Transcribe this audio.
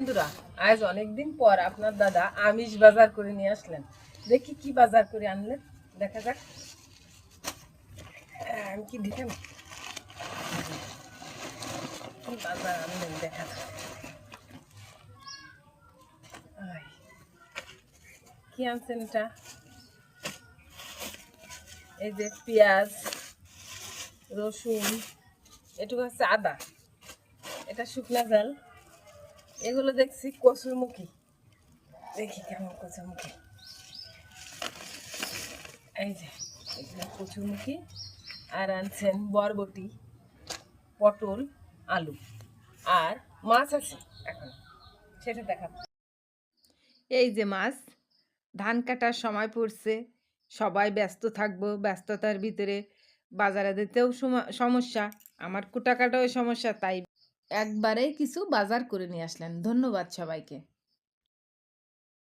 বন্ধুরা, আজ অনেকদিন পর আপনার দাদা আমিষ বাজার করে নিয়ে আসলেন। দেখি কি বাজার করে আনলেন, দেখা যাক। আমি কি দেখে কি বাজার আনলেন, দেখা যাক। কি আনছেন এটা? এই যে পেঁয়াজ, রসুন, এটুকু হচ্ছে আদা। এটা শুকনা জাল। এগুলো দেখছি কচুরমুখী। দেখি কেমন কচুরমুখী। এই যে, এগুলো কচুরমুখী আর আনছেন বরবটি, পটল, আলু আর মাছ আছে এখন। সেটা দেখা এই যে মাছ, ধান কাটার সময় পড়ছে, সবাই ব্যস্ত থাকব, ব্যস্ততার ভিতরে বাজারে দিতেও সম- সমস্যা, আমার কুটা কাটাও সমস্যা, তাই একবারেই কিছু বাজার করে নিয়ে আসলেন। ধন্যবাদ সবাইকে।